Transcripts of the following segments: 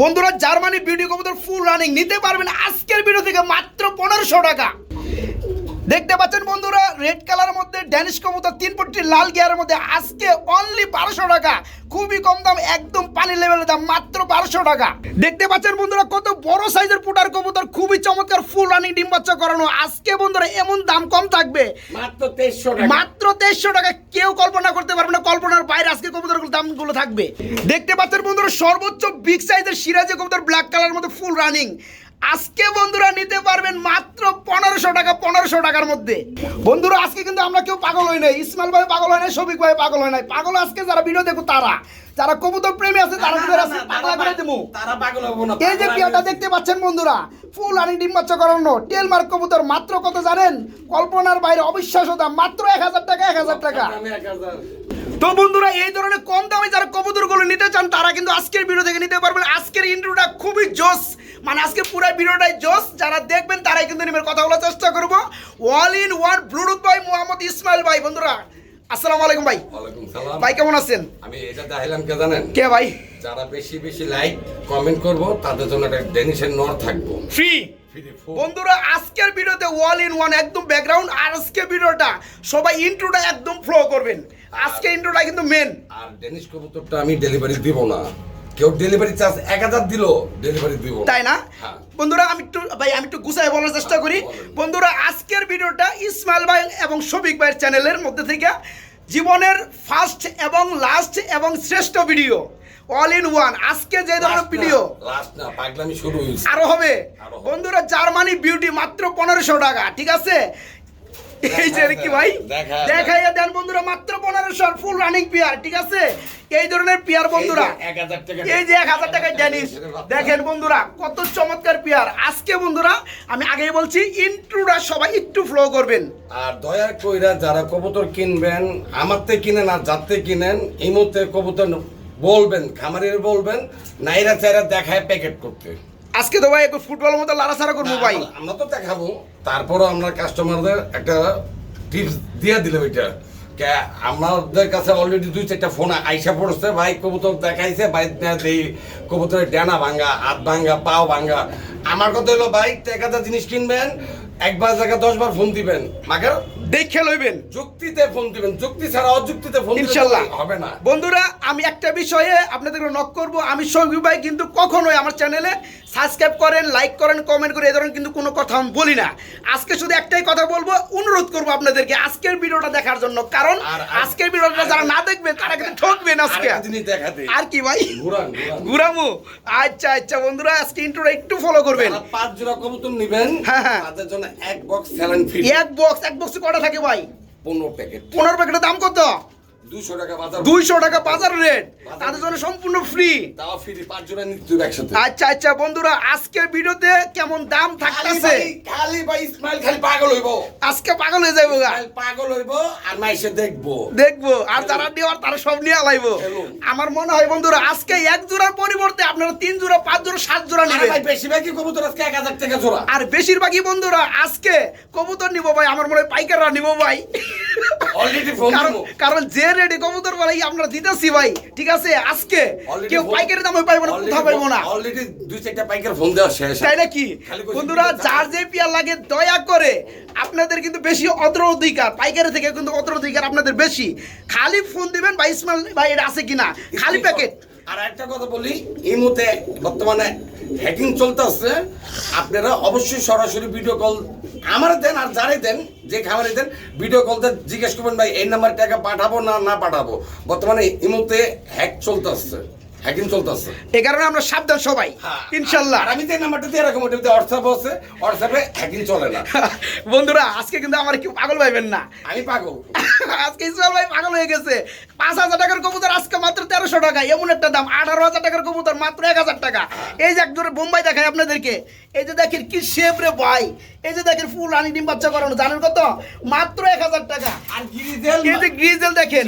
বন্ধুরা Germany beauty কবুতর ফুল running নিতে পারবেন আজকের ভিডিও থেকে মাত্র পনেরোশো টাকা। দেখতে পাচ্ছেন বন্ধুরা রেড কালারের মধ্যে ড্যানিশ কবুতর তিন পট্টি লাল গিয়ারের মধ্যে আজকে অনলি বারোশো টাকা। খুবই কম দাম একদম পানি লেভেলের দাম মাত্র বারোশো টাকা। দেখতে পাচ্ছেন বন্ধুরা কত বড় সাইজের পুটার কবুতর খুবই চমৎকার ফুল রানিং ডিম বাচ্চা করানো। আজকে বন্ধুরা এমন দাম কম থাকবে। মাত্র তেইশশো টাকা। মাত্র তেইশশো টাকা কেউ কল্পনা করতে পারবে না কল্পনার বাইরে আজকে কবুতরগুলোর দামগুলো থাকবে। দেখতে পাচ্ছেন বন্ধুরা সর্বোচ্চ বিগ সাইজের সিরাজে কবুতর ব্ল্যাক কালার মধ্যে ফুল রানিং আজকে বন্ধুরা নিতে পারবেন মাত্র পনেরোশো টাকা, পনেরোশো টাকার মধ্যে। বন্ধুরা, আজকে কিন্তু আমরা কেউ পাগল হই নাই। ইসমাইল ভাই পাগল হয় নাই, শফিক ভাই পাগল হয় নাই। পাগল আজকে যারা ভিডিও দেখো তারা। যারা কবুতর প্রেমী আছে তারা কিন্তু আজকে পাগলা করে দেবো তারা পাগল হব না এই যে পিয়াটা দেখতে পাচ্ছেন বন্ধুরা ফুল আনি ডিম বাচ্চা করানো টেল মার্ক কবুতর মাত্র কত জানেন? কল্পনার বাইরে অবিশ্বাস্য দাম মাত্র এক হাজার টাকা এক হাজার টাকা। তো বন্ধুরা এই ধরনের কম দামে যারা কবুতরগুলো নিতে চান তারা কিন্তু আজকের ভিডিও থেকে নিতে পারবেন। আজকের ইন্টারভিউটা খুবই জোস। মানে আজকে পুরো ভিডিওটাই জোস। যারা দেখবেন তারাই কিন্তু নিবেন কথা বলার চেষ্টা করব। অল ইন ওয়ান ব্লুটুথ ভাই মোহাম্মদ ইসমাইল ভাই বন্ধুরা। আসসালামু আলাইকুম ভাই। ওয়ালাইকুম সালাম। ভাই কেমন আছেন? আমি এটা দেখাইলাম কে জানেন? কে ভাই? যারা বেশি বেশি লাইক কমেন্ট করব তাদের জন্য একটা ডেনিশের নর থাকব। ফ্রি বন্ধুরা আজকের ভিডিওতে ওয়াল ইন ওয়ান একদম ব্যাকগ্রাউন্ড আর আজকে ভিডিওটা সবাই ইন্ট্রোটা একদম ফ্লো করবেন। আজকে ইন্ট্রোটা কিন্তু মেন আর ডেনিশ কবুতরটা আমি ডেলিভারি দিব না। কেউ ডেলিভারি চার্জ এক হাজার দিল ডেলিভারি দিব। তাই না? হ্যাঁ। বন্ধুরা আমি একটু ভাই আমি একটু গুছাই বলার চেষ্টা করি। বন্ধুরা আজকের ভিডিওটা ইসমাইল ভাই এবং শফিক ভাইয়ের চ্যানেলের মধ্যে থেকে জীবনের ফার্স্ট এবং লাস্ট এবং শ্রেষ্ঠ ভিডিও অল ইন ওয়ান আজকে যে ধরনের ভিডিও আরও হবে। বন্ধুরা জার্মানি বিউটি মাত্র পনেরোশো টাকা ঠিক আছে? এই যে কি ভাই দেখাইয়া দেন বন্ধুরা মাত্র পনেরোশো ফুল রানিং পিয়ার ঠিক আছে? এই ধরনের পিয়ার বন্ধুরা। এই যে এক হাজার টাকায় দেখেন বন্ধুরা কত চমৎকার পেয়ার আজকে বন্ধুরা আমি আগেই বলছি ইন্ট্রুরা সবাই একটু ফ্লো করবেন। আর দয়া কইরা যারা কবুতর কিনবেন আমার থেকে কিনেন আর যাতে কিনেন এই মুহূর্তে কবুতর বলবেন খামারের বলবেন নাইরা চাইরা দেখায় প্যাকেট করতে। আজকে তো ভাই একটু ফুটবলের মতো লাড়াছাড়া করব ভাই। আমরা তো দেখাবো। তারপরও আমরা কাস্টমারদের একটা টিপস দিয়ে দিলাম এটা। আমাদের কাছে অলরেডি দুই চারটা ফোন আইসা পড়ছে। ভাই কবুতর দেখাইছে ভাই দেই কবুতরের ডানা ভাঙ্গা হাত ভাঙ্গা পাও ভাঙ্গা আমার কথা হলো ভাই টাকাটা জিনিস কিনবেন একবার জায়গা দশবার ফোন দিবেন। মাকে দেখে লইবেন। যুক্তিতে ফোন দিবেন। যুক্তি ছাড়া অযুক্তিতে ফোন ইনশাল্লাহ। হবে না। বন্ধুরা আমি একটা বিষয়ে আপনাদের নক করব। আমি সৌগি ভাই কিন্তু কখনোই আমার চ্যানেলে সাবস্ক্রাইব করেন লাইক করেন কমেন্ট করে এ ধরনের কিন্তু কোনো কথা আমি বলি না। আজকে শুধু একটাই কথা বলব অনুরোধ করব আপনাদেরকে আজকের ভিডিওটা দেখার জন্য। কারণ আজকের ভিডিওটা যারা না দেখবেন তারা কিন্তু ঠকবেন আজকে। আর কি ভাই? ঘুরামু আচ্ছা আচ্ছা বন্ধুরা আজকে ইন্ট্রোটা একটু ফলো করবেন। পাঁচ জোড়া কবুতর নিবেন। হ্যাঁ, হ্যাঁ। তাদের জন্য এক বক্স স্যালাইন ফ্রি এক বক্স এক বক্সে কটা থাকে ভাই? পনেরো প্যাকেট পনেরো প্যাকেটের দাম কত? দুইশো টাকা বাজার রেট তাদের জন্য সম্পূর্ণ ফ্রি আচ্ছা আচ্ছা বন্ধুরা আজকের ভিডিওতে কেমন দাম থাকতেছে? খালি ভাই ইসমাইল খালি পাগল হইব। আজকে পাগল হয়ে যাব পাগল হইব আর মাইসে দেখব। দেখব আর যারা নেওয়ার তারা সব নিয়ে আলাইবো। আমার মনে হয় বন্ধুরা আজকে এক জোড়ার পরিবর্তে আপনারা তিন জোড়া পাঁচ জোড়া সাত জোড়া নেবেন। বেশিরভাগই কবুতর আজকে এক হাজার টাকা জোড়া। আর বেশিরভাগই বন্ধুরা আজকে কবুতর নিব ভাই আমার মনে হয় পাইকাররা নিব ভাই। অলরেডি কারণ যে রেডি কবুতর বলে আমরা দিতেছি ভাই ঠিক আছে? আজকে কেউ পাইকারের পাইকারি দামে পাইবো না কোথাও পাইবো না। অলরেডি দুই চারটা পাইকার ফোন দেওয়া শেষ। তাই নাকি? বন্ধুরা যার যে পিয়ার লাগে দয়া করে আপনাদের কিন্তু বেশি অত্র অধিকার পাইকারি থেকে কিন্তু অত্র অধিকার আপনাদের বেশি। খালি ফোন দিবেন ভাই ইসমাইল ভাই এটা আছে কিনা? খালি প্যাকেট আর একটা কথা বলি বর্তমানে হ্যাকিং আপনারা অবশ্যই সরাসরি ভিডিও কল দেন আর দেন, যে দেন ভিডিও কলতে জিজ্ঞেস করবেন, ভাই, এই নাম্বার টাকা পাঠাবো না না পাঠাবো? বর্তমানে ইমুতে হ্যাক চলতে চলতেছে হ্যাকিং চলতেছে। এ কারণে আমরা সাবধান সবাই ইনশাল্লাহ। আমি যে নাম্বারটা দিয়ে ওটাতে হোয়াটসঅ্যাপ আছে হোয়াটসঅ্যাপে হ্যাকিং চলে না। বন্ধুরা আজকে কিন্তু আমার কেউ পাগল পাইবেন না। আমি পাগল। আজকে ইসমাইল ভাই পাগল হয়ে গেছে। পাঁচ হাজার টাকার কবুতর আজকে মাত্র তেরোশো টাকা এমন একটা দাম আঠারো হাজার টাকার কবুতর মাত্র এক হাজার টাকা। এই যে বোম্বাই দেখায় আপনাদেরকে। এই যে দেখেন কি শেপ রে ভাই। এই যে দেখেন ফুল রানি ডিম বাচ্চা করানো জানেন কত? মাত্র এক হাজার টাকা। আর গিরিজেল এই যে গ্রিজেল দেখেন।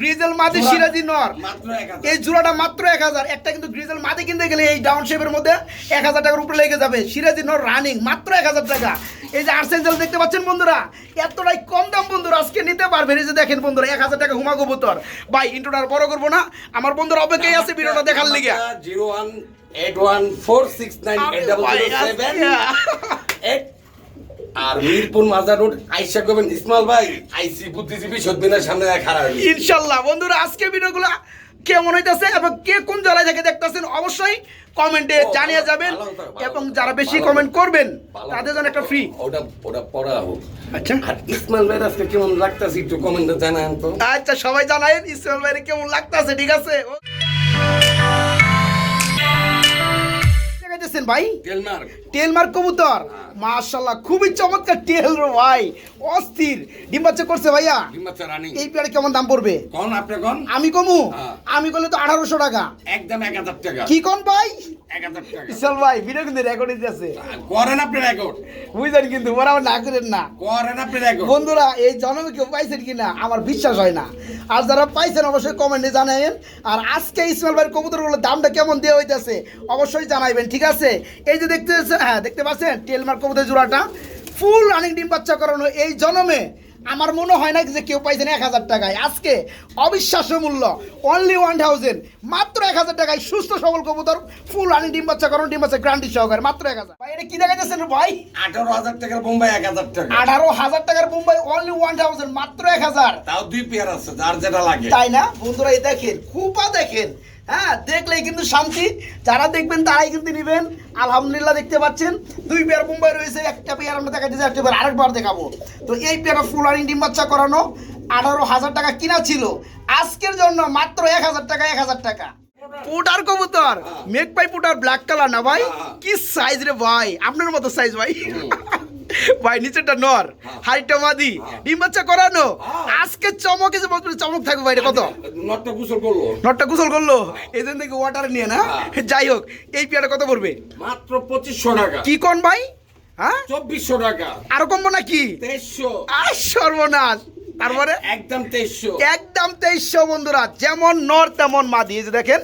গ্রিজেল মাদি সিরাজি নর। মাত্র এই জোড়াটা মাত্র এক হাজার। একটা কিন্তু গ্রিজেল মাদি কিনতে গেলে এই ডাউন শেপের মধ্যে এক হাজার টাকার উপরে লেগে যাবে। সিরাজি নর রানিং মাত্র এক হাজার টাকা। এই যে আর্সেঞ্জেল দেখতে পাচ্ছেন বন্ধুরা এতটাই কম দাম বন্ধুরা আজকে নিতে পারবেন এই যে দেখেন বন্ধুরা এক হাজার টাকা হুমা কবুতর ভাই ইন্ট্রোটা আর বড় করব না। আমার বন্ধুরা অপেক্ষায় আছে ভিডিওটা দেখার লিগে। Zero one eight one four six nine eight double seven eight আর মিরপুর মাজার রোড আইসা করবেন ইসমাল ভাই। আইসি বুদ্ধিজীবী সদ্দিনের সামনে খারাপ ইনশাল্লাহ বন্ধুরা আজকে ভিডিওগুলো কেমন হইতেছে এবং কে কোন জেলায় থেকে দেখতেছেন অবশ্যই কমেন্টে জানিয়ে যাবেন এবং যারা বেশি কমেন্ট করবেন তাদের জন্য একটা ফ্রি ওটা ওটা পড়া হোক। আচ্ছা। আর ইসমাইল ভাই আজকে কেমন লাগতাছে একটু কমেন্টে জানান তো। আচ্ছা সবাই জানায়েন ইসমাইল ভাই কেমন লাগতাছে ঠিক আছে? দেখাইতেছেন ভাই? টেলমার্ক কবুতর। মাশাল্লাহ খুবই চমৎকার টেল রে ভাই। অস্থির। ডিম বাচ্চা করছে ভাইয়া? এই পেয়ারে কেমন দাম পড়বে? কোন আপনি কোন? আমি কমু? হ্যাঁ। আমি করলে তো আঠারোশো টাকা। একদম এক হাজার টাকা। কি কোন ভাই? বিশাল ভাই ভিডিও কিন্তু রেকর্ড আছে। করেন আপনি রেকর্ড বুঝলেন কিন্তু ওরা না করেন না। করেন আপনি রেকর্ড বন্ধুরা এই জন্মে কেউ পাইছেন কিনা আমার বিশ্বাস হয় না। আর যারা পাইছেন অবশ্যই কমেন্টে জানাবেন আর আজকে ইসমাইল ভাইয়ের কবুতরগুলোর দামটা কেমন দেওয়া হইতেছে অবশ্যই জানাইবেন ঠিক আছে? এই যে দেখতে হ্যাঁ দেখতে পাচ্ছেন? টেলমার কবুতর জোড়াটা। ফুল রানিং ডিম বাচ্চা করানো এই জন্মে। আমার মনে হয় না যে কেউ পাইছেন এক হাজার টাকায়। আজকে অবিশ্বাস্য মূল্য। অনলি ওয়ান থাউজেন্ড মাত্র এক হাজার টাকায় সুস্থ সবল কবুতর। ফুল রানিং ডিম বাচ্চা করানো ডিম বাচ্চা গ্রান্টি সহকারে। মাত্র এক হাজার। ভাই এটা কি দেখাইতেছেন ভাই? আঠারো হাজার টাকার বোম্বাই এক হাজার টাকা। আঠারো হাজার টাকার মুম্বাই অনলি ওয়ান থাউজেন্ড মাত্র এক হাজার। তাও দুই পেয়ার আছে যার যেটা লাগে। তাই না? বন্ধুরা এই দেখেন খুপা দেখেন। হ্যাঁ দেখলেই কিন্তু শান্তি। যারা দেখবেন তারাই কিন্তু নেবেন। আলহামদুলিল্লাহ দেখতে পাচ্ছেন। দুই পেয়ার মুম্বাই রয়েছে একটা পেয়ার আমরা দেখাচ্ছি একটা পেয়ার আরেকবার দেখাবো। তো এই পেয়ারটা ফুল রানিং ডিম বাচ্চা করানো আঠারো হাজার টাকা কিনা ছিল। আজকের জন্য মাত্র এক হাজার টাকা এক হাজার টাকা। পুটার কবুতর। মেক পাই পুটার ব্ল্যাক কালার না ভাই? কি সাইজ রে ভাই? আপনার মতো সাইজ ভাই। ভাই নিচেরটা নর। হাইটটা মাদি। ডিম বাচ্চা করানো। আজকে চমক এসে বসবে চমক থাকবে ভাই কত? নটটা গোসল করল। নটটা গোসল করল? এই জন্য থেকে ওয়াটার নিয়ে না? যাই হোক এই পেয়ারটা কত পড়বে? মাত্র পঁচিশশো টাকা। কি কোন ভাই? হ্যাঁ? চব্বিশশো টাকা। আরও কমবো নাকি? তেইশশো। আর সর্বনাশ। তারপরে? একদম তেইশশো। একদম তেইশশো বন্ধুরা। যেমন নর তেমন মা দিয়েছে দেখেন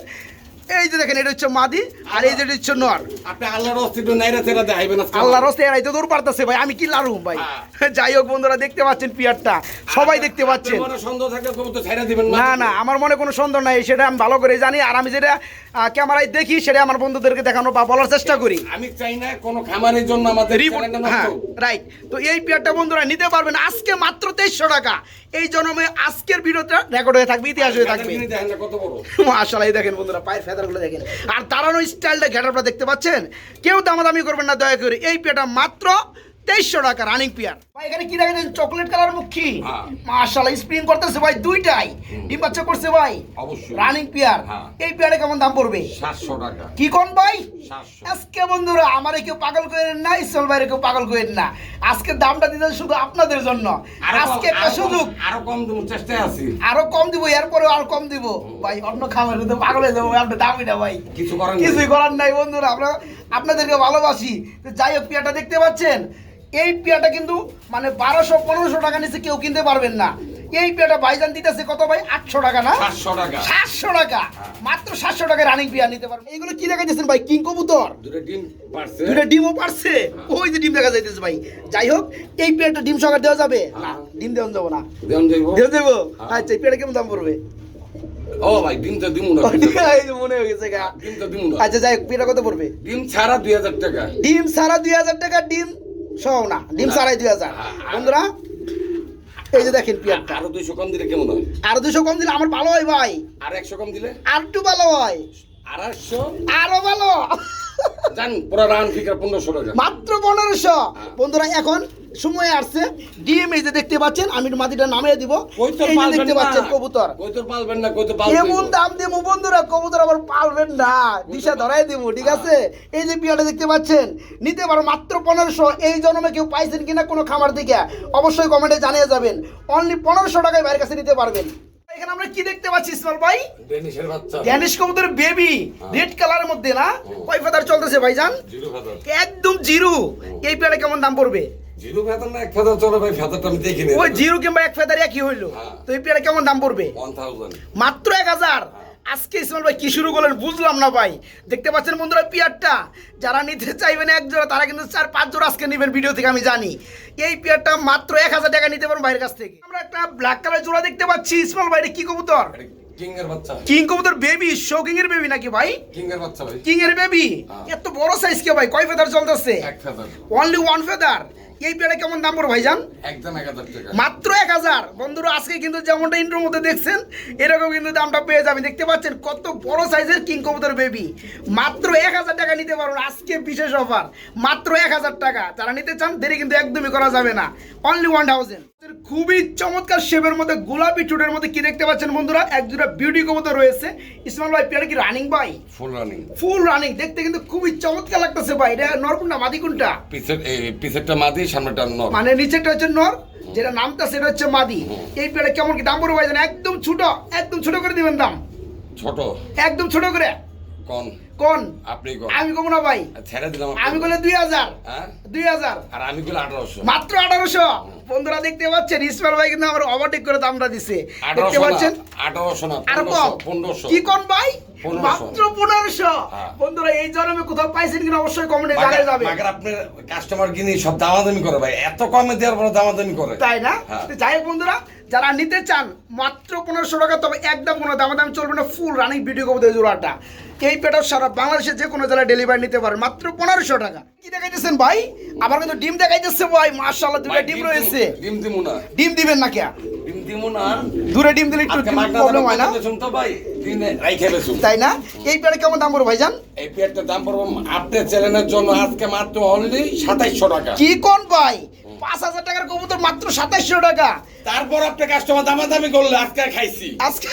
এই যে দেখেন এটা হচ্ছে মাদি আর এই যে এটা হচ্ছে নর আপনি আল্লাহর অস্তিত্ব নাইরা তেরা দেখাইবেন আজকে। আল্লাহ রস্তে এরাই তো দূর পারতেছে ভাই আমি কি লারুম ভাই? যাই হোক বন্ধুরা দেখতে পাচ্ছেন পিয়ারটা সবাই দেখতে পাচ্ছেন। সন্দেহ থাকলে কবুতর ছাইরা দিবেন না। না আমার মনে কোনো সন্দেহ নাই সেটা আমি ভালো করে জানি। আর আমি যেটা ক্যামেরায় দেখি সেটা আমার বন্ধুদেরকে দেখানো বা বলার চেষ্টা করি। আমি চাই না কোনো খামারের জন্য আমাদের নষ্ট হ্যাঁ রাইট তো এই পেয়ারটা বন্ধুরা নিতে পারবেন আজকে মাত্র তেইশশো টাকা। এই জন্মে আজকের ভিডিওটা রেকর্ড হয়ে থাকবে ইতিহাস হয়ে থাকবে। এই দেখেন বন্ধুরা পায়ের আর তারানো স্টাইলটা ঘেটারটা দেখতে পাচ্ছেন। কেউ দামাদামি করবেন না, দয়া করে। এই পেটা মাত্র তেইশশো টাকা রানিং পেয়ার ভাই এখানে কি দেখেন? চকলেট কালার মুখী। হ্যাঁ। মাশাআল্লাহ স্প্রিং করতেছে ভাই দুইটাই। ডিম বাচ্চা করছে ভাই। অবশ্যই। রানিং পেয়ার হ্যাঁ। এই পেয়ারে কেমন দাম পড়বে? সাতশো টাকা। কি কোন ভাই? আজকে বন্ধুরা আমারে কেউ পাগল করেন না ইসল ভাইরে কেউ পাগল করেন না। আজকে দামটা দিতে শুধু আপনাদের জন্য। আজকে একটা আরও কম- সুযোগ। আরও কম দেবো চেষ্টায় আছি। আরও কম দিব এরপরে আর কম দিব। ভাই অন্য খামারে তো পাগল হয়ে যাব আপনি দামই না ভাই। কিছু করার কিছুই করার নাই বন্ধুরা আমরা আপনাদেরকে ভালোবাসি। যাই হোক পিয়াটা দেখতে পাচ্ছেন? এই পিয়াটা কিন্তু মানে বারোশো পনেরোশো টাকা নিচে কেউ কিনতে পারবেন না। এই পিয়াটা ভাইজান দিতেছে কত ভাই? আটশো টাকা না? সাতশো টাকা। সাতশো টাকা। মাত্র সাতশো টাকা রানিং পিয়া নিতে পারবেন। এইগুলো কি দেখাইতেছেন ভাই? কিং কবুতর। দুটো ডিম পারছে। দুটো ডিমও পারছে? ওই যে ডিম দেখা যাইতেছে ভাই। যাই হোক এই পেয়ারটা ডিম সকার দেওয়া যাবে? না ডিম দেওয়া যাব না। দেওয়া দেবো আচ্ছা এই পেয়ারটা কেমন দাম পড়বে? ও ভাই ডিম তো দিমু না। এই যে মনে হয়ে গেছে গা। ডিম তো দিমু না। আচ্ছা যাই পেয়ারটা কত পড়বে? ডিম ছাড়া দুই হাজার টাকা। ডিম সারা দুই হাজার টাকা ডিম সহ না ডিম সাড়াই দুই হাজার। বন্ধুরা এই যে দেখেন পিয়ারটা আরও দুইশো কম দিলে কেমন হয়? আরও দুইশো কম দিলে আমার ভালো হয় ভাই। আর একশো কম দিলে? আর একটু ভালো হয়। আড়াইশো? আরও ভালো। জান পুরো রান ফিকার পনেরোশো মাত্র পনেরোশো। বন্ধুরা এখন সময় আসছে। ডিম এই যে দেখতে পাচ্ছেন আমি মাটিটা নামিয়ে দিব। এই যে দেখতে পাচ্ছেন কবুতর। পালবেন না? এমন দাম দেবো বন্ধুরা কবুতর আবার পালবেন না। দিশা ধরাই দেবো ঠিক আছে? এই যে পিয়াটা দেখতে পাচ্ছেন নিতে পারো মাত্র পনেরোশো। এই জন্মে কেউ পাইছেন কিনা কোনো খামার থেকে অবশ্যই কমেন্টে জানিয়ে যাবেন। অনলি পনেরোশো টাকায় বাইরের কাছে নিতে পারবেন। এখানে আমরা কি দেখতে পাচ্ছি ইসমাল ভাই? ডেনিশের বাচ্চা। ড্যানিশ কবুতর বেবি রেড কালারের মধ্যে না? কয় ফেদার চলতেছে ভাইজান? জিরো ফেদার একদম জিরো এই পেয়ারে কেমন দাম পড়বে? জিরো ফেদার না এক ফেদার চলে ভাই ফেদারটা আমি দেখিনি ওই জিরো কিংবা এক ফেদার একই হইল। হ্যাঁ। তো এই পেয়ারে কেমন দাম পড়বে? মাত্র এক হাজার। আজকে ইসমাইল ভাই কি শুরু করলেন বুঝলাম না ভাই। দেখতে পাচ্ছেন বন্ধুরা পিয়ারটা যারা নিতে চাইবেন এক জোড়া তারা কিন্তু চার পাঁচ জোড়া আজকে নেবেন ভিডিও থেকে আমি জানি। এই পিয়ারটা মাত্র এক হাজার টাকা নিতে পারেন ভাইয়ের কাছ থেকে। আমরা একটা ব্ল্যাক কালার জোড়া দেখতে পাচ্ছি। ইসমাইল ভাই কি কবুতর? কিং কবুতর বেবি শৌকিং এর বেবি নাকি ভাই? কিং এর বাচ্চা ভাই। কিং এর বেবি হ্যাঁ। এত বড় সাইজ কে ভাই? কয় ফেদার চলতেছে? এক ফেদার। অনলি ওয়ান ফেদার এই পেয়ারে কেমন দাম পড়ো ভাইজান? একদম এক হাজার টাকা। মাত্র এক হাজার। বন্ধুরা আজকে কিন্তু যেমনটা ইন্ট্রোর মধ্যে দেখছেন এরকম কিন্তু দামটা পেয়ে যাবেন। দেখতে পাচ্ছেন কত বড় সাইজের কিং কবুতর বেবি মাত্র এক হাজার টাকা নিতে পারবেন আজকে বিশেষ অফার মাত্র এক হাজার টাকা। যারা নিতে চান দেরি কিন্তু একদমই করা যাবে না। অনলি ওয়ান থাউজেন্ড খুবই চমৎকার শেপের মধ্যে গোলাপি চুটের মধ্যে কি দেখতে পাচ্ছেন বন্ধুরা? এক দুটা বিউটি কবুতর রয়েছে। ইসমাইল ভাই পেয়ারে কি রানিং ভাই? ফুল রানিং ফুল রানিং দেখতে কিন্তু খুবই চমৎকার লাগতেছে ভাই। এটা নরকুন্ডা মাদি কোনটা? পিছের এই পিছেরটা মাদি সামনেটা নর। মানে নিচেরটা হচ্ছে নর যেটা নামটা সেটা হচ্ছে মাদি। এই পেয়ারে কেমন কি দাম পড়বে ভাইজান একদম ছোট একদম ছোট করে দিবেন দাম। ছোট? একদম ছোট করে। কোন? কোন? আপনি কোন? আমি কমো না ভাই। ছেড়ে দিলাম আমি বলে হ্যাঁ? আর আমি গুলো আঠারোশো। মাত্র আঠারোশো। বন্ধুরা দেখতে পাচ্ছেন ইসমাইল ভাই কিন্তু আমার ওভারটেক করে দামটা দিছে। দেখতে পাচ্ছেন না আঠারোশো না আর পনেরোশো কম। পনেরোশো। কি কোন ভাই? মাত্র হ্যাঁ। বন্ধুরা এই জন্মে কোথাও পাইছেন কিনা অবশ্যই কমেন্টে জানিয়ে যাবে। মাগার আপনার কাস্টমার কিনে সব দামাদামি করে ভাই। এত কমে দেওয়ার পর দামাদামি করে। তাই না? হ্যাঁ। যাই হোক বন্ধুরা যারা নিতে চান মাত্র পনেরোশো টাকা তবে একদম কোনো দাম দাম চলবে না ফুল রানিং ভিডিও কবুতর জোড়াটা। এই পেটার সারা বাংলাদেশের যে কোনো জেলায় ডেলিভারি নিতে পারেন মাত্র পনেরোশো টাকা। কি দেখাইতেছেন ভাই? আবার কিন্তু ডিম দেখাইতেছে ভাই মার্শাল্লাহ দুটো ডিম রয়েছে। ডিম দিমু না। ডিম দিবেন না কে ডিম দিমু না দূরে ডিম দিলে একটু প্রবলেম হয় না? তাই না? এই পেয়ারে কেমন দাম পড়বে ভাইজান? এই পেয়ারটার দাম পড়ব আপনার চ্যানেলের জন্য আজকে মাত্র অনলি সাতাইশশো টাকা। কি কোন ভাই? পাঁচ হাজার টাকার কবুতর মাত্র সাতাইশশো টাকা। তারপর আপনি কাস্টমার দামাদামি করলে আজকে খাইছি। আজকে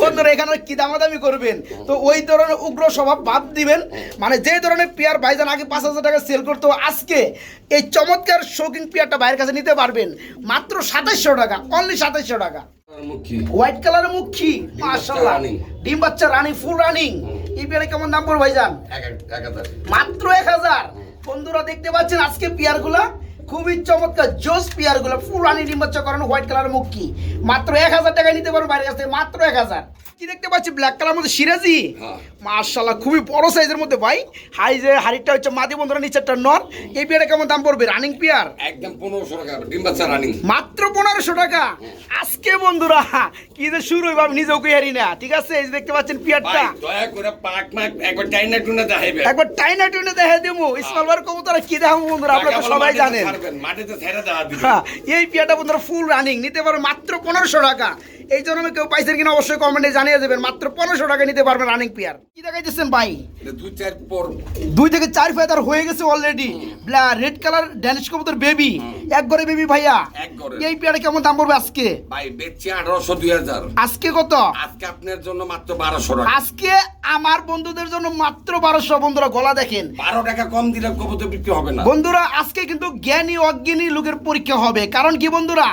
বন্ধুরা এখানে কি দামাদামি করবেন? তো ওই ধরনের উগ্র স্বভাব বাদ দিবেন। মানে যে ধরনের পেয়ার ভাইজান আগে পাঁচ হাজার টাকা সেল করতো আজকে এই চমৎকার শৌকিং পেয়ারটা ভাইয়ের কাছে নিতে পারবেন। মাত্র সাতাইশশো টাকা অনলি সাতাইশশো টাকা। হোয়াইট কালারের মুখী মাশাআল্লাহ। ডিম বাচ্চা রানিং ফুল রানিং এই পেয়ারে কেমন দাম পড়বে ভাইজান? মাত্র এক হাজার। বন্ধুরা দেখতে পাচ্ছেন আজকে পেয়ারগুলা খুবই চমৎকার জোস পেয়ারগুলো, পুরানি ডিম বাচ্চা করানো হোয়াইট কালারের মুক্কি মাত্র এক হাজার টাকা নিতে পারো বাইরে আসতে মাত্র এক হাজার। কি দেখতে পাচ্ছি? ব্ল্যাক কালার মধ্যে সিরাজি। হ্যাঁ। মার্শাল্লাহ খুবই বড় সাইজের মধ্যে ভাই। হাই যে হাড়িটা হচ্ছে মাদি বন্ধুরা নিচেরটা নর এই পেয়ারে কেমন দাম পড়বে? রানিং পেয়ার একদম পনেরোশো টাকা ডিম বাচ্চা রানিং মাত্র পনেরোশো টাকা। আজকে বন্ধুরা কি যে শুরু হইব আমি নিজেও কই না। ঠিক আছে? এই যে দেখতে পাচ্ছেন পেয়ারটা দয়া করে পাক মাক একবার টাইনা টুনা দেখাইবে একবার টাইনা টুইনে দেখে দেবো ইসমালবার কবুতর কি দেখাবো বন্ধুরা? আপনারা তো সবাই জানেন। মাটিতে ছেড়ে দেওয়া হ্যাঁ এই পেয়ারটা বন্ধুরা ফুল রানিং নিতে পারবেন মাত্র পনেরোশো টাকা। এই জন্য আমি কেউ পাইছেন কিনা অবশ্যই কমেন্টে জানিয়ে দেবেন। মাত্র পনেরোশো টাকা নিতে পারবেন রানিং পিয়ার কি দেখাইতেছেন ভাই? দুই থেকে চার ফেদার হয়ে গেছে অলরেডি রেড কালার ড্যানিশ কবুতর বেবি এক ঘরে বেবি ভাইয়া। এই পিয়াটা কেমন দাম পড়বে আজকে? ভাই বেচছি আঠারোশো দুই হাজার। আজকে কত? আজকে আপনার জন্য মাত্র বারোশো টাকা। আজকে আমার বন্ধুদের জন্য মাত্র বারোশো। বন্ধুরা গলা দেখেন। বারো টাকা কম দিলে কবুতর বিক্রি হবে না। বন্ধুরা আজকে কিন্তু জ্ঞানী অজ্ঞানী লোকের পরীক্ষা হবে। কারণ কি বন্ধুরা?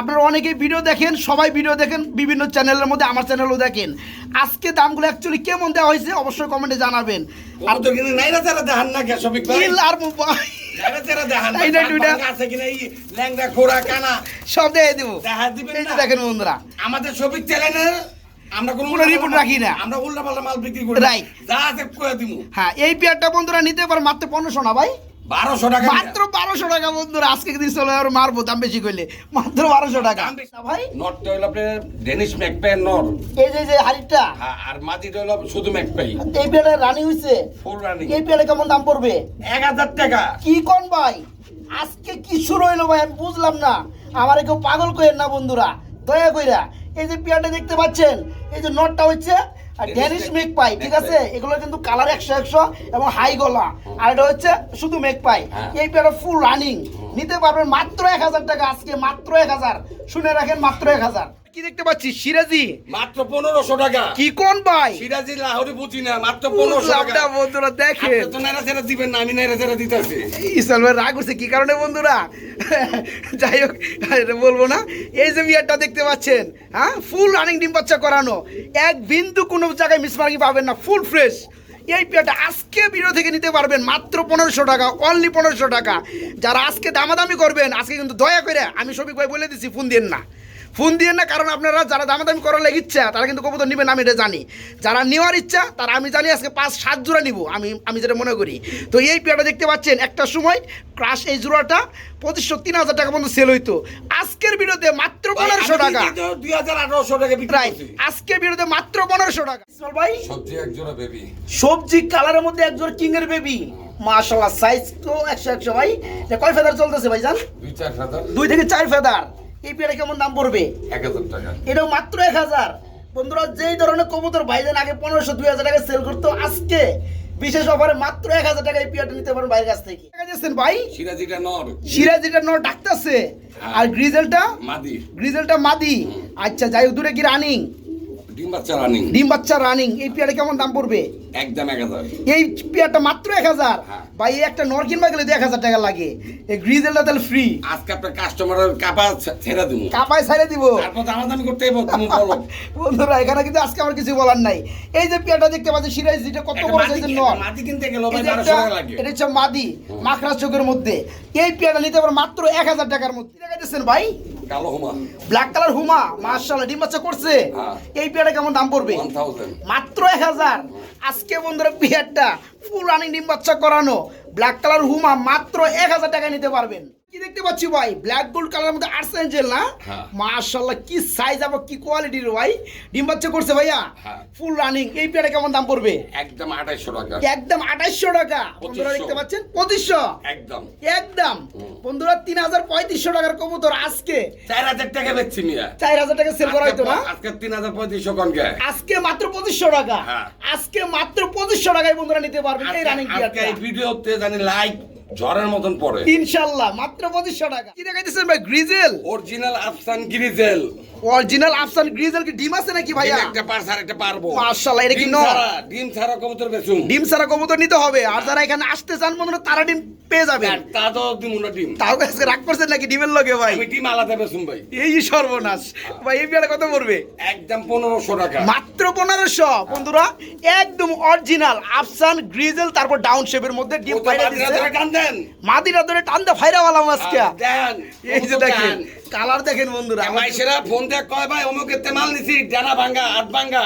আপনারা অনেকে ভিডিও দেখেন সবাই ভিডিও দেখেন বিভিন্ন চ্যানেলের মধ্যে আমার চ্যানেলও দেখেন। আজকে দামগুলো অ্যাকচুয়ালি কেমন দেওয়া হয়েছে অবশ্যই কমেন্টে জানাবেন। আর কবুতর কিনে নাইরা যারা দেখান না কেশবিক ভাই? আর দেখান সব দেবো। দেখেন বন্ধুরা। আমাদের সবিক আমরা কোনো কোনো রাখি না। আমরা উল্টা পাল্টা মাল বিক্রি করি Right. যা আছে করে দিমু। হ্যাঁ এই পেয়ারটা বন্ধুরা নিতে পারে মাত্র পনেরোশো না ভাই? বারোশো টাকা। মাত্র বারোশো টাকা বন্ধুরা। আজকে কিন্তু চলে আর মারবো দাম বেশি করলে মাত্র বারোশো টাকা। দাম বেশি। না ভাই? নটটা হইল আপনার ডেনিশ ম্যাকপাই নর। এই যে যে হাড়িটা। হ্যাঁ, আর মাটিটা হইল শুধু ম্যাকপাই এই পেয়ারটা রানি হয়েছে ফুল রানিং এই পেয়ারে কেমন দাম পড়বে? এক হাজার টাকা। কি কোন ভাই? আজকে কি শুরু হইল ভাই? আমি বুঝলাম না। আমার কেউ পাগল করেন না বন্ধুরা। দয়া কইরা। এই যে পিয়ারটা দেখতে পাচ্ছেন এই যে নটটা হচ্ছে আর ড্যানিশ মেক পাই ঠিক আছে? এগুলো কিন্তু কালার একশো একশো এবং হাই গলা। আর এটা হচ্ছে শুধু মেক পাই হ্যাঁ। এই পেয়ারটা ফুল রানিং নিতে পারবেন মাত্র এক হাজার টাকা আজকে মাত্র এক হাজার। শুনে রাখেন মাত্র এক হাজার। কি দেখতে পাচ্ছি সিরাজি। মাত্র পনেরোশো টাকা। কি কোন ভাই? সিরাজি লাহোরি বুঝি না মাত্র পনেরোশো টাকা। বন্ধুরা আপনি তো নাইরা ছেড়ে দিবেন না আমি নাইরা ছেড়ে দিতেছি। ইসলাম ভাই রাগ করছে কি কারণে বন্ধুরা? যাই হোক বলব না। এই যে বিয়ারটা দেখতে পাচ্ছেন হ্যাঁ? ফুল রানিং ডিম বাচ্চা করানো। এক বিন্দু কোনো জায়গায় মিসমার্কি পাবেন না ফুল ফ্রেশ এই পেয়ারটা আজকে ভিডিও থেকে নিতে পারবেন মাত্র পনেরোশো টাকা অনলি পনেরোশো টাকা। যারা আজকে দামাদামি করবেন আজকে কিন্তু দয়া করে আমি শফিক ভাই বলে দিচ্ছি ফোন দিন না। ফোন দিয়ে না কারণ আপনারা যারা দামাদামি করার লেগে ইচ্ছা তারা কিন্তু কবুতর নেবেন আমি এটা জানি। যারা নেওয়ার ইচ্ছা তারা আমি জানি আজকে পাঁচ সাত জোড়া নিব আমি আমি যেটা মনে করি। তো এই পেয়ারটা দেখতে পাচ্ছেন একটা সময় ক্রাশ এই জোড়াটা পঁচিশশো তিন হাজার টাকা পর্যন্ত সেল হইতো। আজকের বিরুদ্ধে মাত্র পনেরোশো টাকা। দুই হাজার আঠারোশো টাকা বিক্রি আজকের বিরুদ্ধে মাত্র পনেরোশো টাকা। ভাই সবজি এক জোড়া বেবি সবজি কালারের মধ্যে একজন কিং এর বেবি মাশাআল্লাহ সাইজ তো একশো একশো ভাই। কয় ফেদার চলতেছে ভাইজান? দুই চার হাজার দুই থেকে চার ফেদার এই পেয়ারে কেমন দাম পড়বে? এক হাজার টাকা। এটাও মাত্র এক হাজার। বন্ধুরা যেই ধরনের কবুতর ভাইজান আগে পনেরোশো দুই হাজার টাকা সেল করতো আজকে বিশেষ অফারে মাত্র এক হাজার টাকা এই পেয়ারটা নিতে পারেন বাইরের কাছ থেকে। টাকা দিচ্ছেন ভাই? সিরাজিটা নর। সিরাজিটা ন ডাকতেছে। আর গ্রিজেলটা? মাদি। গ্রিজেলটা মাদি। আচ্ছা যাই হোক, দূরে কি রানিং ডিম বাচ্চা রানিং ডিম বাচ্চা রানিং এই পেয়ারে কেমন দাম পড়বে? একদম এক হাজার। এই পেয়ারটা মাত্র এক হাজার। হ্যাঁ। ভাই এই একটা নর কিনবা গেলে এক হাজার টাকা লাগে। এই গ্রিজেলটা তাহলে ফ্রি আজকে আপনার কাস্টমারের কাপা ছেড়ে দিব। কাপায় ছাড়ে দিব। তারপর হইব তুমি বলো। বন্ধুরা এখানে কিন্তু আজকে আমার কিছু বলার নাই। এই যে পেয়ারটা দেখতে পাচ্ছি সিরাজ যেটা কত বড় সাইজের নর। মাদি কিনতে গেলে ভাই লাগে। এটা হচ্ছে মাদি মাখরা চোখের মধ্যে। এই পেয়ারটা নিতে পারো মাত্র এক হাজার টাকার মধ্যে। দেখাইতেছেন ভাই? কালো হুমা। ব্ল্যাক কালার হুমা মার্শাল্লাহ ডিম বাচ্চা করছে। হ্যাঁ। এই পেয়ারটা কেমন দাম পড়বে? মাত্র এক হাজার। আজকে বন্ধুরা পেয়ারটা ফুল রানিং ডিম বাচ্চা করানো। ব্ল্যাক কালার হুমা মাত্র এক হাজার টাকা নিতে পারবেন। কি দেখতে পাচ্ছি ভাই? ব্ল্যাক গোল্ড কালার মধ্যে আর্টস এঞ্জেল না? হ্যাঁ। মাশাআল্লাহ কি সাইজ আবার কি কোয়ালিটির ভাই? ডিম বাচ্চা করছে ভাইয়া? হ্যাঁ। ফুল রানিং এই পেয়ারে কেমন দাম পড়বে? একদম আঠাইশশো টাকা। একদম আঠাইশশো টাকা। বন্ধুরা দেখতে পাচ্ছেন? পঁচিশশো। একদম। একদম। বন্ধুরা তিন হাজার পঁয়ত্রিশশো টাকার কবুতর আজকে। চার হাজার টাকা বেচছি মিয়া। চার হাজার টাকা সেল করা হইতো না? আজকে তিন হাজার পঁয়ত্রিশশো কম কে আজকে মাত্র পঁচিশশো টাকা। হ্যাঁ। আজকে মাত্র পঁচিশশো টাকায় বন্ধুরা নিতে পারবেন এই রানিং আজকে এই ভিডিওতে জানি লাইক ঝড়ের মতন পড়ে। মাত্র টাকা। কি দেখাইতেছেন ভাই গ্রিজেল? অরিজিনাল আফসান গিরিজেল। অরিজিনাল আফসান গ্রিজেল কি ডিম আছে নাকি ভাইয়া? একটা আর একটা পারব। মাশাআল্লাহ, এটা কি ডিম নর? ডিম ছাড়া কবুতর বেচুম ডিম ছাড়া কবুতর নিতে হবে। আর যারা এখানে আসতে চান বন্ধুরা তারা ডিম পেয়ে আর তা তো দিমু না ডিম। তাও আজকে রাগ করছেন নাকি ডিমের লগে ভাই? আমি ডিম আলাদা বেচুম ভাই। এই সর্বনাশ। ভাই এই পেয়ারা কত পড়বে? একদম পনেরোশো টাকা। মাত্র পনেরোশো। বন্ধুরা একদম অরিজিনাল আফসান গ্রিজেল তারপর ডাউন শেপের মধ্যে ডিম পাইরা মাদিরা ধরে টানতে আজকে। এই যে দেখেন কালার দেখেন বন্ধুরা মাইসেরা ফোন দেখ কয় ভাই অমুকের তেমাল নিছি ডানা ভাঙ্গা হাত ভাঙ্গা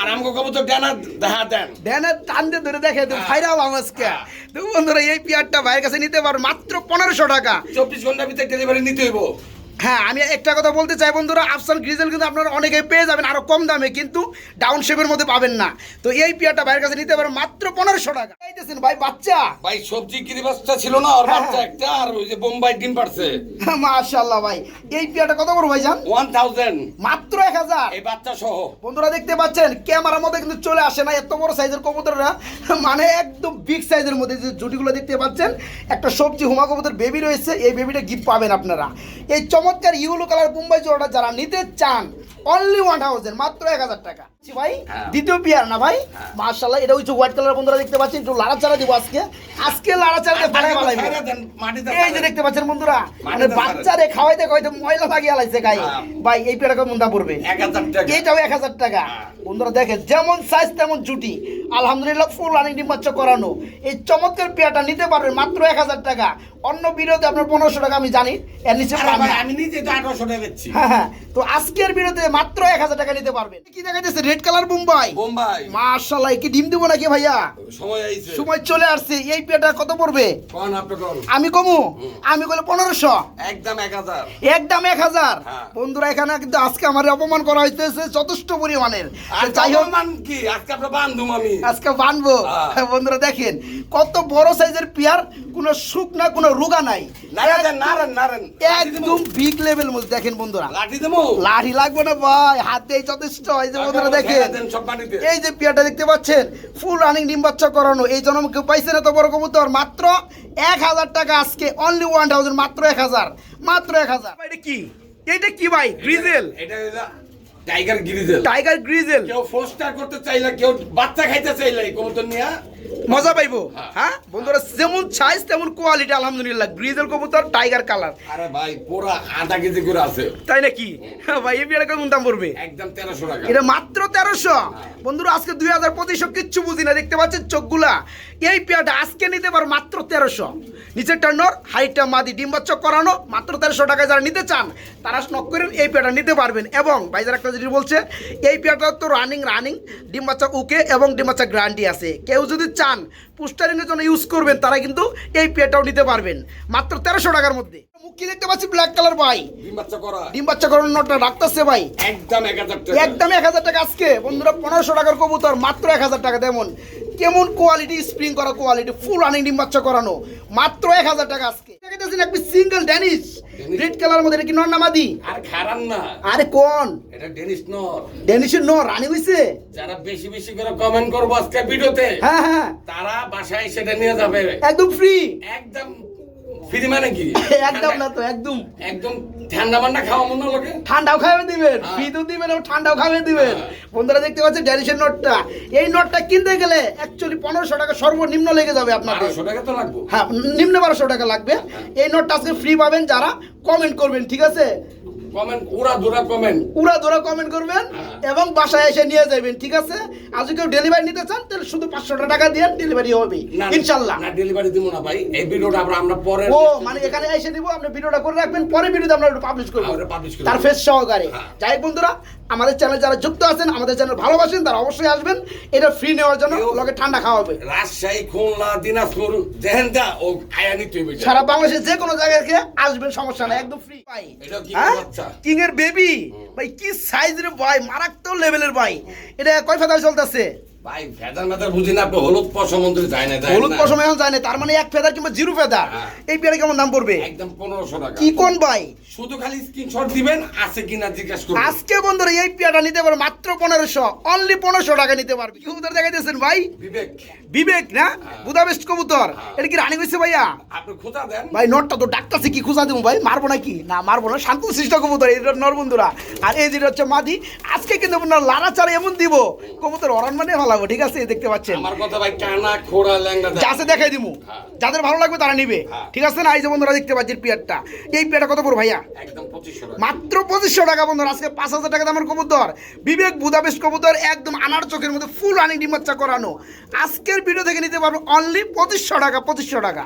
আর আমগো তো ডানা দেখা দেন। ড্যানের টান দিয়ে ধরে দেখে তো হ্যাঁ। ফাইরা বালাম আজকে। হ্যাঁ। তো বন্ধুরা এই পিয়ারটা ভাইয়ের কাছে নিতে পারো মাত্র পনেরোশো টাকা। চব্বিশ ঘণ্টার ভিতরে ডেলিভারি নিতে হইব। হ্যাঁ আমি একটা কথা বলতে চাই বন্ধুরা আফসান গ্রিজেল কিন্তু আপনারা অনেকেই পেয়ে যাবেন আরও কম দামে কিন্তু ডাউন শেপের মধ্যে পাবেন না। তো এই পেয়ারটা ভাইয়ের কাছে নিতে পারেন মাত্র পনেরোশো টাকা। এইতেছেন ভাই বাচ্চা। ভাই সবজি কিরিবাসটা ছিল না আর হ্যাঁ, বাচ্চা হ্যাঁ। একটা আর ওই যে বোম্বাই ডিম পারছে মাশাল্লাহ ভাই। এই পেয়ারটা কত বড় ভাই জান ওয়ান থাউজেন্ড মাত্র এক হাজার। এই বাচ্চা সহ। বন্ধুরা দেখতে পাচ্ছেন ক্যামেরার মধ্যে কিন্তু চলে আসে না এত বড় সাইজের কবুতররা। মানে একদম বিগ সাইজের মধ্যে যে জুটিগুলো দেখতে পাচ্ছেন একটা সবজি হুমা কবুতর বেবি রয়েছে এই বেবিটা গিফট পাবেন আপনারা। এই চমৎকার ইউলো কালার মুম্বাই জোড়াটা যারা নিতে চান অনলি ওয়ান থাউজেন্ড মাত্র এক হাজার টাকা। ভাই হ্যাঁ। দ্বিতীয় পেয়ার না ভাই? মার্শাল্লাহ এটা হচ্ছে হোয়াইট কালার বন্ধুরা দেখতে পাচ্ছেন একটু লাড়া চারা দিব আজকে। আজকে ফালাই এই যে দেখতে পাচ্ছেন বন্ধুরা মানে বাচ্চারে খাওয়াইতে খাওয়াইতে ময়লা লাগিয়ে আলাইছে গায়ে হ্যাঁ। ভাই এই দাম পড়বে? টাকা। এইটাও এক হাজার টাকা। হ্যাঁ। বন্ধুরা দেখেন যেমন সাইজ তেমন জুটি। আলহামদুলিল্লাহ ফুল রানিং ডিম করানো। এই চমৎকার পেয়ারটা নিতে পারবেন মাত্র এক হাজার টাকা। অন্য বিরোধে আপনার পনেরোশো টাকা আমি জানি। এর নিচে। আমি নিজে তো আঠারোশো টাকা হ্যাঁ হ্যাঁ। তো আজকের বিরোধে মাত্র এক হাজার টাকা নিতে পারবেন। কি দেখা যাচ্ছে রেড কালার মুম্বাই বোম্বাই মার্শাল্লাহ কি ডিম দেবো নাকি ভাইয়া? সময় আইছে। সময় চলে আসছে এই পেয়ারটা কত পড়বে? কোন আপনি কোন আমি কমু? আমি কইলে পনেরোশো। একদম এক হাজার। একদম এক হাজার। হ্যাঁ। বন্ধুরা এখানে কিন্তু আজকে আমার অপমান করা হইতেছে যথেষ্ট পরিমাণের। আর যাই হোক। কি? আজকে আপনার বান্ধুম আমি। আজকে বানবো। হ্যাঁ। বন্ধুরা দেখেন কত বড় সাইজের পেয়ার কোনো সুখ না কোনো রোগা নাই। একদম বিগ লেভেল মধ্যে দেখেন বন্ধুরা। লাঠি লাগবে না ভাই হাতে যথেষ্ট। এই যে বন্ধুরা দেখেন। এই যে পেয়ারটা দেখতে পাচ্ছেন ফুল রানিং ডিম বাচ্চা করানো। এই জন্য কেউ পাইছে না তো বড় কবুতর মাত্র এক হাজার টাকা আজকে অনলি ওয়ান থাউজেন্ড মাত্র এক হাজার মাত্র এক হাজার। এটা কি? এটা কি ভাই? গ্রিজেল এটা টাইগার গ্রিজেল টাইগার গ্রিজেল কেউ ফোস্টার করতে চাইলে কেউ বাচ্চা খাইতে চাইলে কবুতর নিয়ে মজা পাইবো? হ্যাঁ। হ্যাঁ? বন্ধুরা যেমন সাইজ তেমন কোয়ালিটি আলহামদুলিল্লাহ। গ্রিজেল কবুতর টাইগার কালার আরে ভাই পুরা আধা কেজি করে আছে। তাই নাকি? হ্যাঁ ভাই এই বিয়াটা কেমন দাম পড়বে? একদম তেরোশো টাকা। এটা মাত্র তেরোশো। বন্ধুরা আজকে দুই হাজার পঁচিশশো কিচ্ছু বুঝি না দেখতে পাচ্ছেন চোখগুলা। এই পেয়াটা আজকে নিতে পারো মাত্র তেরোশো। নিচের টার্নর হাইটটা মাদি ডিম বাচ্চা করানো মাত্র তেরোশো টাকায় যারা নিতে চান তারা স্নক করেন এই পেয়াটা নিতে পারবেন। এবং ভাইজার একটা জিনিস বলছে এই পেয়াটা তো রানিং রানিং ডিম বাচ্চা উকে এবং ডিম বাচ্চা গ্যারান্টি আছে। কেউ যদি চান পুস্টারিংয়ের জন্য ইউজ করবেন তারা কিন্তু এই পেটাও নিতে পারবেন। মাত্র তেরোশো টাকার মধ্যে। মুখ দেখতে পাচ্ছি ব্ল্যাক কালার ভাই। ডিম বাচ্চা করা। ডিম বাচ্চা করানোর নটটা রাখতেছে ভাই। একদম এক হাজার টাকা। একদম এক হাজার টাকা আজকে। বন্ধুরা পনেরোশো টাকার কবুতর মাত্র এক হাজার টাকা। তেমন কেমন কোয়ালিটি স্প্রিং করা কোয়ালিটি ফুল রানিং ডিম বাচ্চা করানো। মাত্র এক হাজার টাকা আজকে। Single Danish. রেড কালার মধ্যে এটা কি নর নামাদি আর খারাপ না। আরে কোন? এটা ডেনিস নর। ড্যানিশের নর রানী হইছে? যারা বেশি বেশি করে কমেন্ট করব আজকে ভিডিওতে হ্যাঁ হ্যাঁ। তারা বাসায় সেটা নিয়ে যাবে। একদম ফ্রি একদম ফ্রি মানে কি? একদম না তো একদম। একদম ঠান্ডা মান্ডা খাওয়া মনে লোকে? ঠান্ডাও খাবে দিবেন ফ্রি তো দিবেন আর ঠান্ডাও দিবেন। হ্যাঁ। বন্ধুরা দেখতে পাচ্ছেন ড্যানিশের নোটটা। এই নোটটা কিনতে গেলে অ্যাকচুয়ালি পনেরোশো টাকা সর্বনিম্ন লেগে যাবে আপনাদের। বারোশো টাকা তো লাগবে। হ্যাঁ নিম্ন বারোশো টাকা লাগবে। এই নোটটা আজকে ফ্রি পাবেন যারা কমেন্ট করবেন ঠিক আছে? কমেন্ট উড়া দুরা কমেন্ট উড়া ধরা কমেন্ট করবেন হ্যাঁ। এবং বাসায় এসে নিয়ে যাবেন ঠিক আছে? আর কেউ ডেলিভারি নিতে চান তাহলে শুধু পাঁচশো টাকা দিয়ে ডেলিভারি হবে ইনশাল্লাহ। না ডেলিভারি দিব না ভাই। এই ভিডিওটা আমরা আমরা পরে ও মানে এখানে এসে দিব আপনি ভিডিওটা করে রাখবেন পরে ভিডিওতে আমরা পাবলিশ করব। তার ফেস সহকারে। হ্যাঁ। যাই বন্ধুরা আমাদের চ্যানেল যারা যুক্ত আছেন আমাদের চ্যানেল ভালোবাসেন তারা অবশ্যই আসবেন। এটা ফ্রি নেওয়ার জন্য লোকে ঠান্ডা খাওয়া হবে। রাজশাহী খুলনা দিনাজপুর যেহেনটা ও আয়ানি সারা বাংলাদেশের যে কোনো জায়গায় আসবেন সমস্যা নাই একদম ফ্রি কি হ্যাঁ? কিং এর বেবি ভাই কি সাইজ রে ভাই? মারাত্মক লেভেলের ভাই। এটা কয় ফাদার চলতেছে? ভাই ভেদার মেদার বুঝি না আপনি হলুদ পশম যায় না যায় হলুদ পশম এখন যায় না তার মানে এক ফেদার কিংবা জিরো ফেদার। হ্যাঁ। এই পেয়ারে কেমন দাম পড়বে? একদম পনেরোশো টাকা। কি কোন ভাই? শুধু খালি স্ক্রিনশট দিবেন আছে কিনা জিজ্ঞাসা করবেন। আজকে বন্ধুরা এই পেয়ারটা নিতে পারবে মাত্র পনেরোশো অনলি পনেরোশো টাকা নিতে পারবে। কি কবুতর দেখাইতেছেন ভাই? বিবেক। বিবেক না? বুদাবেস্ট কবুতর। হ্যাঁ। এটা কি রানি হয়েছে ভাইয়া? আপনি খোঁজা দেন। ভাই নটটা তো ডাক্তারছে কি খুঁজা দেবো ভাই? মারবো নাকি? না মারবো না। শান্ত সৃষ্ট কবুতর এই নর বন্ধুরা। আর এই যেটা হচ্ছে মাদি আজকে কিন্তু আপনার লারা চারা এমন দিব। কবুতর অরণ মানে ভালো ঠিক আছে? দেখতে পাচ্ছেন? আমার কথা ভাই কানা খোড়া ল্যাংড়া দেখাই দিমু। হ্যাঁ। যাদের ভালো লাগবে তারা নিবে। হ্যাঁ। ঠিক আছে না? এই যে বন্ধুরা দেখতে পাচ্ছেন পিয়ারটা। এই পিয়ারটা কত পড়ো ভাইয়া? একদম মাত্র পঁচিশশো টাকা বন্ধুরা আজকে পাঁচ হাজার টাকা দামের কবুতর। বিবেক বুদাবেশ কবুতর একদম আনার চোখের মধ্যে ফুল রানিং ডিমাচ্চা করানো। আজকের ভিডিও থেকে নিতে পারব অনলি পঁচিশশো টাকা পঁচিশশো টাকা।